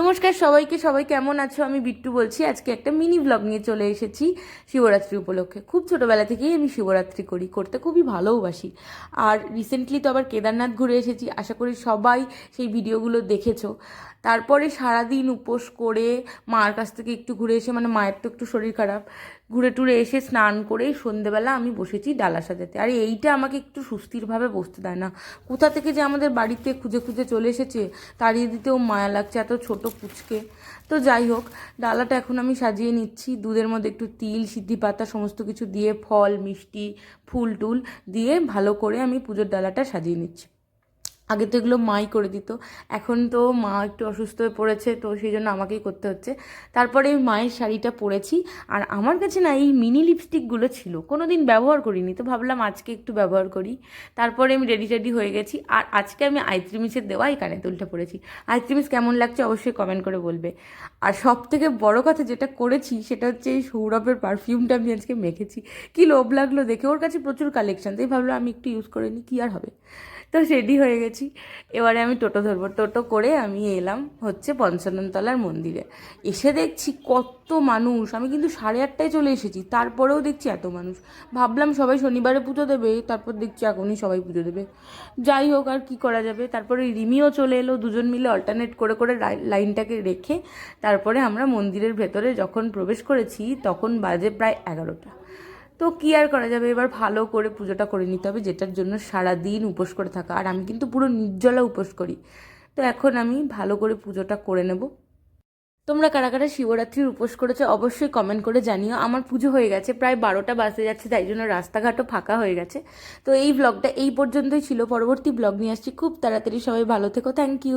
নমস্কার সবাইকে, সবাই কেমন আছো? আমি বিট্টু বলছি। আজকে একটা মিনি ব্লগ নিয়ে চলে এসেছি শিবরাত্রি উপলক্ষে। খুব ছোটোবেলা থেকেই আমি শিবরাত্রি করি, করতে খুবই ভালোবাসি। আর রিসেন্টলি তো আবার কেদারনাথ ঘুরে এসেছি, আশা করি সবাই সেই ভিডিওগুলো দেখেছ। তারপরে সারাদিন উপোস করে মার কাছ থেকে একটু ঘুরে এসে মানে মায়ের তো একটু শরীর খারাপ, ঘুরে টুরে এসে স্নান করে সন্ধেবেলা আমি বসেছি ডালা সাজাতে। আর এইটা আমাকে একটু সুস্থিরভাবে বসতে দেয় না। কোথা থেকে যে আমাদের বাড়িতে খুঁজে খুঁজে চলে এসেছে, তাড়িয়ে দিতেও মায়া লাগছে এত ছোট পুচকে। তো যাই হোক, ডালাটা এখন আমি সাজিয়ে নিচ্ছি। দুধের মধ্যে একটু তিল, সিদ্ধি পাতা, সমস্ত কিছু দিয়ে ফল, মিষ্টি, ফুল টুল দিয়ে ভালো করে আমি পুজোর ডালাটা সাজিয়ে নিচ্ছি। আগে তো এগুলো মাই করে দিত। এখন তো মা একটু অসুস্থ হয়ে পড়েছে, তো সেই জন্য আমাকেই করতে হচ্ছে। তারপরে মায়ের শাড়িটা পরেছি আর আমার কাছে না এই মিনি লিপস্টিকগুলো ছিল। কোনো দিন ব্যবহার করিনি, তো ভাবলাম আজকে একটু ব্যবহার করি। তারপরে আমি রেডি টেডি হয়ে গেছি আর আজকে আমি আইত্রিমিসের দেওয়া এই কানে দুলটা পরেছি। আইত্রিমিস কেমন লাগছে অবশ্যই কমেন্ট করে বলবে। আর সব থেকে বড় কথা যেটা করেছি সেটা হচ্ছে এই সৌরভের পারফিউমটা আমি আজকে মেখেছি। কি লোভ লাগল দেখে? ওর কাছে প্রচুর কালেকশান তাই ভাবলাম আমি একটু ইউজ করে নিই, কী আর হবে? তো রেডি হয়ে গেছি। এবারে আমি টোটো ধরবো। টোটো করে আমি এলাম হচ্ছে পঞ্চাননতলার মন্দিরে। এসে দেখছি কত মানুষ। আমি কিন্তু সাড়ে আটটায় চলে এসেছি। তারপরেও দেখছি এত মানুষ। ভাবলাম সবাই শনিবারে পুজো দেবে। তারপর দেখছি এখনই সবাই পুজো দেবে। যাই হোক, আর কি করা যাবে? তারপরে রিমিও চলে এলো। দুজন মিলে অল্টারনেট করে করে লাই- লাইনটাকে রেখে তারপরে আমরা মন্দিরের ভেতরে যখন প্রবেশ করেছি, তখন বাজে প্রায় এগারোটা। তো কি আর করা যাবে? এবার ভালো করে পুজোটা করে নিতে হবে, যেটার জন্য সারা দিন উপোস করে থাকা। আর আমি কিন্তু পুরো নির্জলা উপোস করি। তো এখন আমি ভালো করে পুজোটা করে নেব। তোমরা কারা কারা শিবরাত্রির উপোস করেছ অবশ্যই কমেন্ট করে জানিও। আমার পুজো হয়ে গেছে, প্রায় বারোটা বাজতে যাচ্ছে, তাই জন্য রাস্তাঘাটও ফাঁকা হয়ে গেছে। তো এই ব্লগটা এই পর্যন্তই ছিল। পরবর্তী ব্লগ নিয়ে আসছি। খুব তাড়াতাড়ি সবাই ভালো থেকো। Thank you